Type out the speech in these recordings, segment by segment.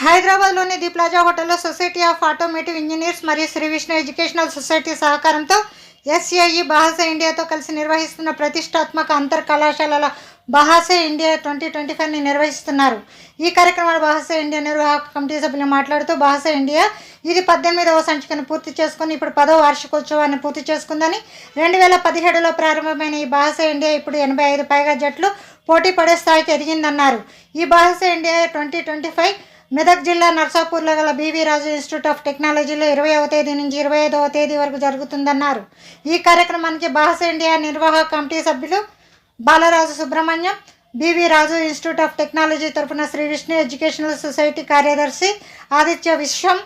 హైదరాబాద్లోని the plaza హోటల్లో society of automotive engineers మరియు శ్రీ విష్ణు ఎడ్యుకేషనల్ సొసైటీ సహకారంతో ఎస్ఏఈ బహాసే ఇండియాతో కలిసి నిర్వహిస్తున్న ప్రతిష్టాత్మక అంతర్ కళాశాలల బహాసే ఇండియా ట్వంటీ ట్వంటీ ఫైవ్ని నిర్వహిస్తున్నారు. ఈ కార్యక్రమంలో బహాసే ఇండియా నిర్వాహక కమిటీ సభ్యులు మాట్లాడుతూ బహాసే ఇండియా ఇది పద్దెనిమిదవ సంచికను పూర్తి చేసుకుని ఇప్పుడు పదవ వార్షికోత్సవాన్ని పూర్తి చేసుకుందని రెండు వేల పదిహేడులో ప్రారంభమైన ఈ బహాసే ఇండియా ఇప్పుడు ఎనభై ఐదు పైగా జట్లు పోటీ పడే స్థాయికి ఎదిగిందన్నారు. ఈ Baja SAE India twenty twenty five Medak జిల్లా నర్సాపూర్లో గల బీవీ రాజు ఇన్స్టిట్యూట్ ఆఫ్ టెక్నాలజీలో ఇరవైవ తేదీ నుంచి ఇరవై ఐదవ తేదీ వరకు జరుగుతుందన్నారు. ఈ కార్యక్రమానికి బహాస ఇండియా నిర్వాహక కమిటీ సభ్యులు Balaraju Subrahmanyam BV Raju institute of technology తరపున శ్రీ విష్ణు ఎడ్యుకేషనల్ సొసైటీ కార్యదర్శి Aditya Vishwam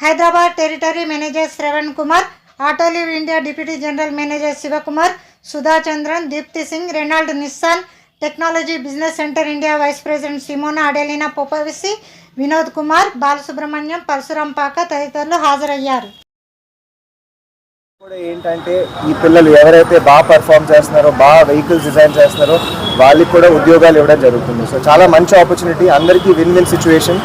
Hyderabad territory manager Shravan Kumar Autoliv India deputy general manager Sivakumar Sudha Chandran Deepti Singh Renault Nissan technology business centre India vice president Simona Adelina Popovici Vinod Kumar Balasubrahmanyam Parasuram Paka తదితరులు హాజరయ్యారు. కూడా ఏంటంటే ఈ పిల్లలు ఎవరైతే బాగా perform చేస్తున్నారో బాగా వెహికల్స్ డిజైన్ చేస్తున్నారో వాళ్ళకి కూడా ఉద్యోగాలు ఇవ్వడం జరుగుతుంది. సో చాలా మంచి ఆపర్చునిటీ అందరికీ విన్ విన్ సిచ్యువేషన్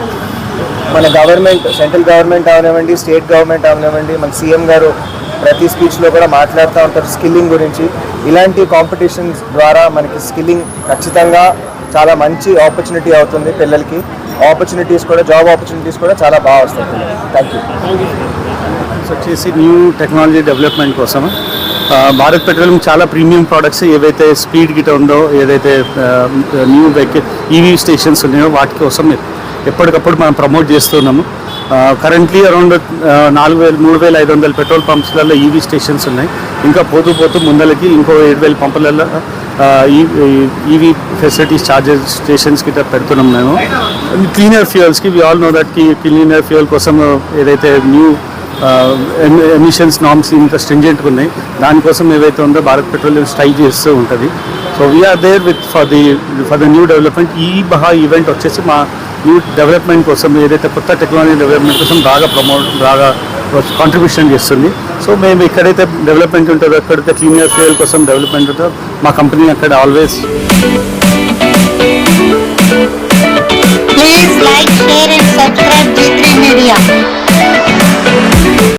మన గవర్నమెంట్ సెంట్రల్ గవర్నమెంట్ అవనివ్వండి స్టేట్ గవర్నమెంట్ అవనివ్వండి మన సీఎం గారు ప్రతి స్పీచ్లో కూడా మాట్లాడుతూ ఉంటారు స్కిల్లింగ్ గురించి. ఇలాంటి కాంపిటీషన్స్ ద్వారా మనకి స్కిల్లింగ్ ఖచ్చితంగా చాలా మంచి ఆపర్చునిటీ అవుతుంది పిల్లలకి. ఆపర్చునిటీస్ కూడా జాబ్ ఆపర్చునిటీస్ కూడా చాలా బాగా వస్తాయి. థ్యాంక్ యూ వచ్చేసి న్యూ టెక్నాలజీ డెవలప్మెంట్ కోసం భారత్ పెట్రోలియం చాలా ప్రీమియం ప్రోడక్ట్స్ ఏవైతే స్పీడ్ గిట ఉందో ఏదైతే న్యూ వెహికల్ ఈవీ స్టేషన్స్ ఉన్నాయో వాటి కోసం ఎప్పటికప్పుడు మనం ప్రమోట్ చేస్తున్నాము. కరెంట్లీ అరౌండ్ నాలుగు వేలు మూడు వేల ఐదు వందల పెట్రోల్ పంప్స్లలో ఈవీ స్టేషన్స్ ఉన్నాయి. ఇంకా పోతూ పోతూ ముందలకి ఇంకో ఏడు వేల పంపులలో ఈవీ ఫెసిలిటీస్ చార్జెస్ స్టేషన్స్ గిట్ట పెడుతున్నాం మేము. క్లీనర్ ఫ్యూయల్స్కి వి ఆల్ నో దట్కి క్లీనర్ ఫ్యూయల్ కోసం ఏదైతే న్యూ ఎమిషన్స్ నామ్స్ ఇంత స్ట్రింజెంట్గా ఉన్నాయి దానికోసం ఏవైతే ఉందో భారత్ పెట్రోలియం స్ట్రై చేస్తూ ఉంటుంది. So we're there with for the for the new development ఈ బహా ఈవెంట్ వచ్చేసి మా న్యూ డెవలప్మెంట్ కోసం ఏదైతే కొత్త టెక్నాలజీ డెవలప్మెంట్ కోసం బాగా ప్రమోట్ బాగా కాంట్రిబ్యూషన్ చేస్తుంది. సో మేము ఎక్కడైతే డెవలప్మెంట్ ఉంటుందో ఎక్కడైతే క్లీనర్ ఫ్యూయల్ కోసం డెవలప్మెంట్ ఉంటుందో మా కంపెనీ అక్కడ always please like share and subscribe media